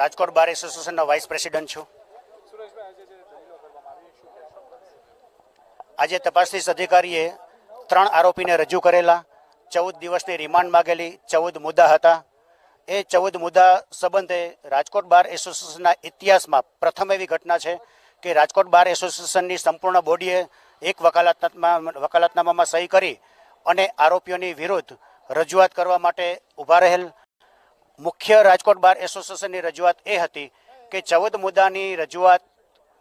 રાજકોટ બાર એસોસિએશનના vice president છું. આજે તપાસનીશ અધિકારીએ ત્રણ આરોપીને રજૂ કરેલા, ચૌદ દિવસની રિમાન્ડ માગેલી, ચૌદ મુદ્દા હતા. એ ચૌદ મુદ્દા સંબંધે રાજકોટ બાર એસોસિએશનના ઇતિહાસમાં પ્રથમ એવી ઘટના છે કે રાજકોટ બાર એસોસિએશનની સંપૂર્ણ બોડીએ એક વકાલતનામાં, વકાલતનામામાં સહી કરી અને આરોપીઓની વિરુદ્ધ રજૂઆત કરવા માટે ઊભા રહેલ મુખ્ય રાજકોટ બાર એસોસિએશનની રજૂઆત એ હતી કે ચૌદ મુદ્દાની રજૂઆત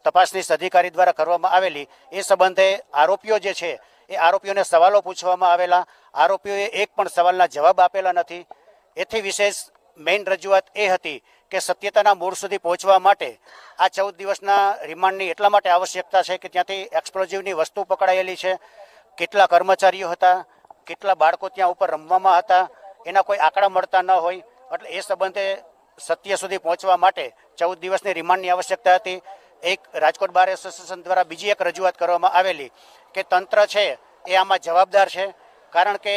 તપાસનીશ અધિકારી દ્વારા કરવામાં આવેલી. એ સંબંધે આરોપીઓ જે છે, એ આરોપીઓને સવાલો પૂછવામાં આવેલા. આરોપીઓએ એક પણ સવાલના જવાબ આપેલા નથી. એથી વિશેષ મેઇન રજૂઆત એ હતી કે સત્યતાના મૂળ સુધી પહોંચવા માટે આ ચૌદ દિવસના રિમાન્ડની એટલા માટે આવશ્યકતા છે કે ત્યાંથી એક્સપ્લોઝિવની વસ્તુ પકડાયેલી છે. કેટલા કર્મચારીઓ હતા, કેટલા બાળકો ત્યાં ઉપર રમવામાં હતા, એના કોઈ આંકડા મળતા ન હોય. એટલે એ સંબંધે સત્ય સુધી પહોંચવા માટે ચૌદ દિવસની રિમાન્ડની આવશ્યકતા હતી. એક રાજકોટ બાર એસોસિએશન દ્વારા બીજી એક રજૂઆત કરવામાં આવેલી કે તંત્ર છે એ આમાં જવાબદાર છે, કારણ કે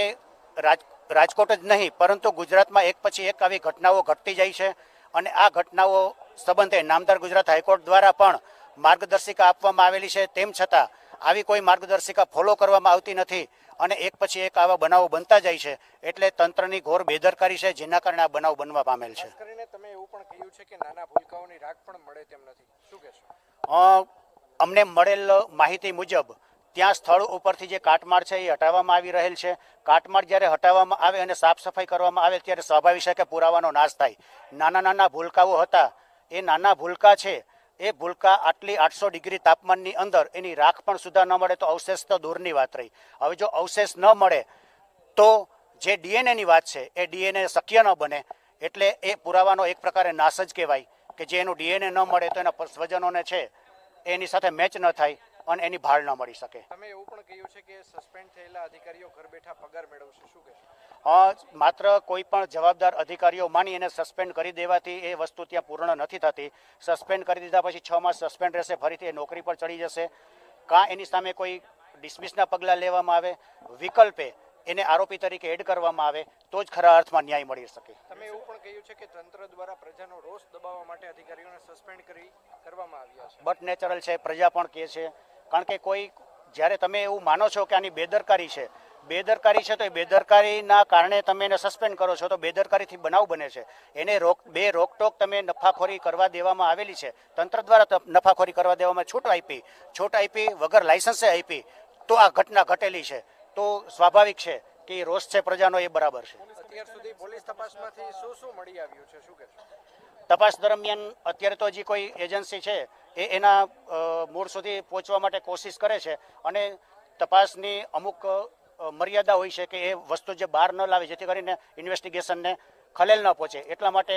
રાજ, રાજકોટ જ નહીં, પરંતુ ગુજરાતમાં એક પછી એક આવી ઘટનાઓ ઘટતી જાય છે અને આ ઘટનાઓ સંબંધે નામદાર ગુજરાત હાઈકોર્ટ દ્વારા પણ માર્ગદર્શિકા આપવામાં આવેલી છે. તેમ છતાં આવી કોઈ માર્ગદર્શિકા ફોલો કરવામાં આવતી નથી અને એક પછી એક આવા બનાવો બનતા જાય છે એટલે તંત્રની ઘોર બેદરકારી છે જેના કારણે આ બનાવ બનવા પામેલ છે. તમે એવું પણ કહ્યું છે કે નાના ભૂલકાઓની રાખ પણ મળે તેમ નથી. શું કહેશો? અમને મળેલ માહિતી મુજબ ત્યાં સ્થળ ઉપરથી જે કાટમાળ છે એ હટાવવામાં આવી રહેલ છે. કાટમાળ જ્યારે હટાવવામાં આવે અને સાફ સફાઈ કરવામાં આવે ત્યારે સ્વાભાવિક છે કે પુરાવાનો નાશ થાય. નાના નાના ભૂલકાઓ હતા. એ નાના ભૂલકા છે એ ભૂલકા આટલી આઠસો ડિગ્રી તાપમાનની અંદર એની રાખ પણ સુધા ન મળે તો અવશેષ તો દૂરની વાત રહી. હવે જો અવશેષ ન મળે તો જે ડીએનએની વાત છે, એ ડીએનએ શક્ય ન બને. એટલે એ પુરાવાનો એક પ્રકારે નાશ જ કહેવાય કે જે એનું ડીએનએ ન મળે તો એના સ્વજનોને છે, એની સાથે મેચ ન થાય. અને એની ભાળ ન મળી શકે. તમે એવું પણ કહ્યું છે કે સસ્પેન્ડ થયેલા અધિકારીઓ ઘર બેઠા પગાર મેળવશે. શું કહેશો? માત્ર કોઈ પણ જવાબદાર અધિકારીઓ માની એને સસ્પેન્ડ કરી દેવાથી એ વસ્તુ ત્યાં પૂર્ણ નથી થતી. સસ્પેન્ડ કરી દીધા પછી છ માસ સસ્પેન્ડ રહેશે ફરીથી એ નોકરી પર ચડી જશે. કાં એની સામે કોઈ ડિસમિસના પગલાં લેવામાં આવે? વિકલ્પે એને આરોપી તરીકે એડ કરવામાં આવે તો જ ખરા અર્થમાં ન્યાય મળી શકે. તમે એવું પણ કહ્યું છે કે તંત્ર દ્વારા પ્રજાનો રોષ દબાવવા માટે અધિકારીઓને સસ્પેન્ડ કરી કરવામાં આવ્યા છે. બટ નેચરલ છે પ્રજા પણ કહે છે કારણ કે કોઈ જ્યારે તમે એવું માનો છો કે આની બેદરકારી છે બેદરકારી છે તો એ બેદરકારીના કારણે તમે એને સસ્પેન્ડ કરો છો તો બેદરકારીથી બનાવ બને છે. એને રોક બે રોકટોક તમે નફાખોરી કરવા દેવામાં આવેલી છે. તંત્ર દ્વારા નફાખોરી કરવા દેવામાં છૂટ આપી છૂટ આપી વગર લાયસન્સે આપી તો આ ઘટના ઘટેલી છે. તો સ્વાભાવિક છે કે એ રોષ છે પ્રજાનો એ બરાબર છે. અત્યાર સુધી પોલીસ તપાસમાંથી શું શું મળી આવ્યું છે? શું તપાસ દરમિયાન અત્યારે તો હજી કોઈ એજન્સી છે એ એના મૂળ સુધી પહોંચવા માટે કોશિશ કરે છે અને તપાસની અમુક મર્યાદા હોય છે કે એ વસ્તુ જે બહાર ન લાવે જેથી કરીને ઇન્વેસ્ટિગેશનને ખલેલ ન પહોંચે. એટલા માટે